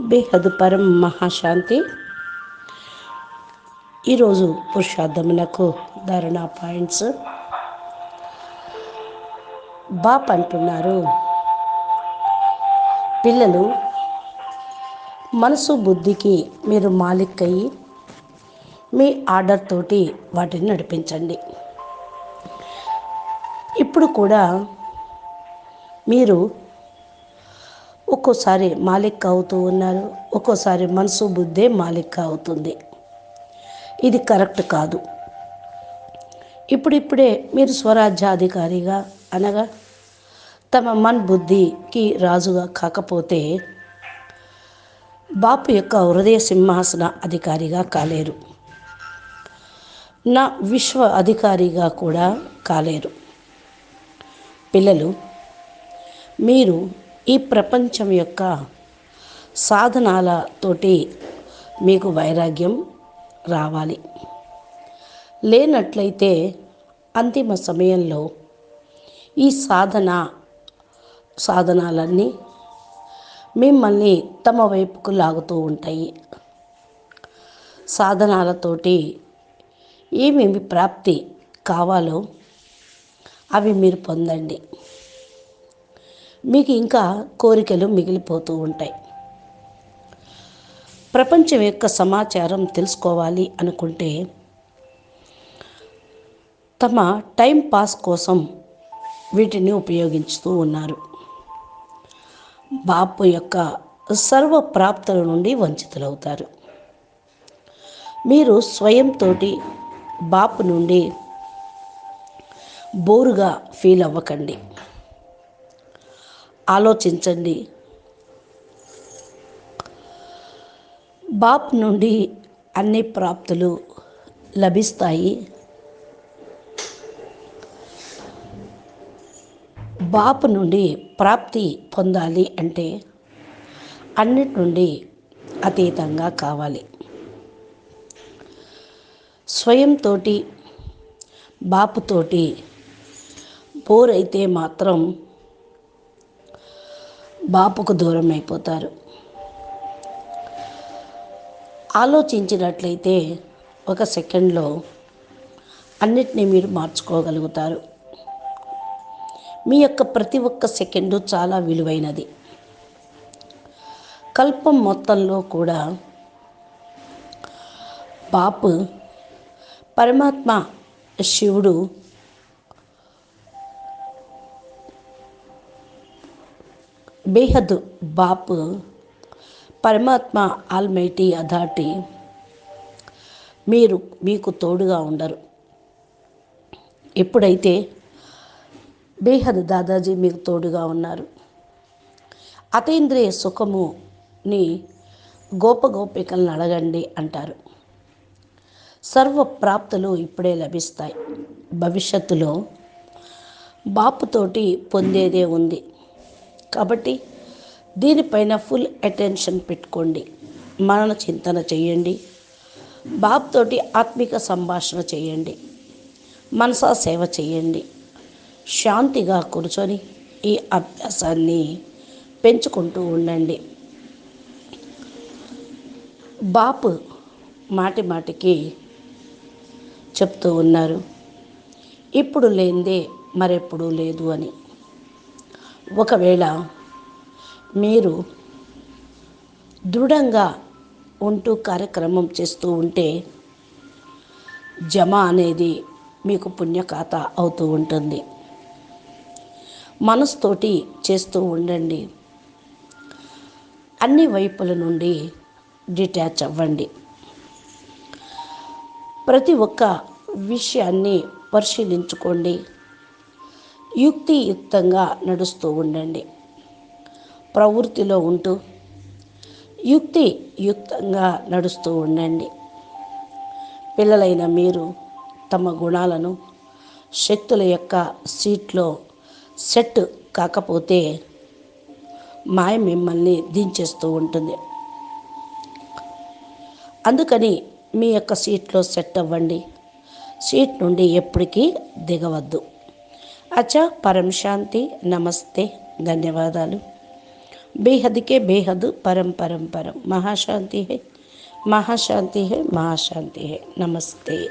బేహద్ పరం మహాశాంతి. ఈరోజు పురుషార్థమునకు ధారణ పాయింట్స్. బాప్ అంటున్నారు పిల్లలు మనసు బుద్ధికి మీరు మాలిక్ అయ్యి మీ ఆర్డర్ తోటి వాటిని నడిపించండి. ఇప్పుడు కూడా మీరు ఒక్కోసారి మాలిక్ అవుతూ ఉన్నారు ఒక్కోసారి మనసు బుద్ధే మాలిక్ అవుతుంది. ఇది కరెక్ట్ కాదు. ఇప్పుడిప్పుడే మీరు స్వరాజ్యాధికారిగా అనగా తమ మన్ బుద్ధికి రాజుగా కాకపోతే బాపు యొక్క హృదయ సింహాసన అధికారిగా కాలేరు. నా విశ్వ అధికారిగా కూడా కాలేరు. పిల్లలు మీరు ఈ ప్రపంచం యొక్క సాధనాలతోటి మీకు వైరాగ్యం రావాలి. లేనట్లయితే అంతిమ సమయంలో ఈ సాధన సాధనాలన్నీ మిమ్మల్ని తమ వైపుకు లాగుతూ ఉంటాయి. సాధనాలతోటి ఏమేమి ప్రాప్తి కావాలో అవి మీరు పొందండి. మీకు ఇంకా కోరికలు మిగిలిపోతూ ఉంటాయి. ప్రపంచం యొక్క సమాచారం తెలుసుకోవాలి అనుకుంటే తమ టైం పాస్ కోసం వీటిని ఉపయోగించుతూ ఉన్నారు. బాపు యొక్క సర్వ ప్రాప్తుల నుండి వంచితులవుతారు. మీరు స్వయంతోటి బాపు నుండి బోరుగా ఫీల్ అవ్వకండి. ఆలోచించండి. బాప్ నుండి అన్ని ప్రాప్తులు లభిస్తాయి. బాపు నుండి ప్రాప్తి పొందాలి అంటే అన్నిటి నుండి అతీతంగా కావాలి. స్వయంతోటి బాపుతోటి బోర్ అయితే మాత్రం బాపుకు దూరం అయిపోతారు. ఆలోచించినట్లయితే ఒక సెకండ్లో అన్నిటినీ మీరు మార్చుకోగలుగుతారు. మీ యొక్క ప్రతి ఒక్క సెకండు చాలా విలువైనది. కల్పం మొత్తంలో కూడా బాపు పరమాత్మ శివుడు బేహద్ బాపు పరమాత్మ ఆల్మైటీ అథారిటీ మీరు మీకు తోడుగా ఉండరు. ఎప్పుడైతే బేహద్ దాదాజీ మీకు తోడుగా ఉన్నారు అతీంద్రియ సుఖముని గోప గోపికలను అడగండి అంటారు. సర్వ ప్రాప్తులు ఇప్పుడే లభిస్తాయి. భవిష్యత్తులో బాపుతోటి పొందేదే ఉంది. కాబట్టి దీనిపైన ఫుల్ అటెన్షన్ పెట్టుకోండి. మరణ చింతన చేయండి. బాబుతోటి ఆత్మిక సంభాషణ చేయండి. మనసా సేవ చేయండి. శాంతిగా కూర్చొని ఈ అభ్యాసాన్ని పెంచుకుంటూ ఉండండి. బాపు మాటి మాటికి చెప్తూ ఉన్నారు. ఇప్పుడు లేనిదే మరెప్పుడు లేదు అని. ఒకవేళ మీరు దృఢంగా ఉంటూ కార్యక్రమం చేస్తూ ఉంటే జమ అనేది మీకు పుణ్యఖాత అవుతూ ఉంటుంది. మనసుతోటి చేస్తూ ఉండండి. అన్ని వైపుల నుండి డిటాచ్ అవ్వండి. ప్రతి ఒక్క విషయాన్ని పరిశీలించుకోండి. యుక్తియుక్తంగా నడుస్తూ ఉండండి. ప్రవృత్తిలో ఉంటూ యుక్తియుక్తంగా నడుస్తూ ఉండండి. పిల్లలైన మీరు తమ గుణాలను శక్తుల యొక్క సీట్లో సెట్ కాకపోతే మాయ మిమ్మల్ని దించేస్తూ ఉంటుంది. అందుకని మీ యొక్క సీట్లో సెట్ అవ్వండి. సీట్ నుండి ఎప్పటికీ దిగవద్దు. అచ పరం శాంతి నమస్తే ధన్యవాదాలు. బేహద్కే బేహద్ పరం పరం పరం. మహాశాంతి హే మహాశాంతి హే మహాశాంతి హే. నమస్తే.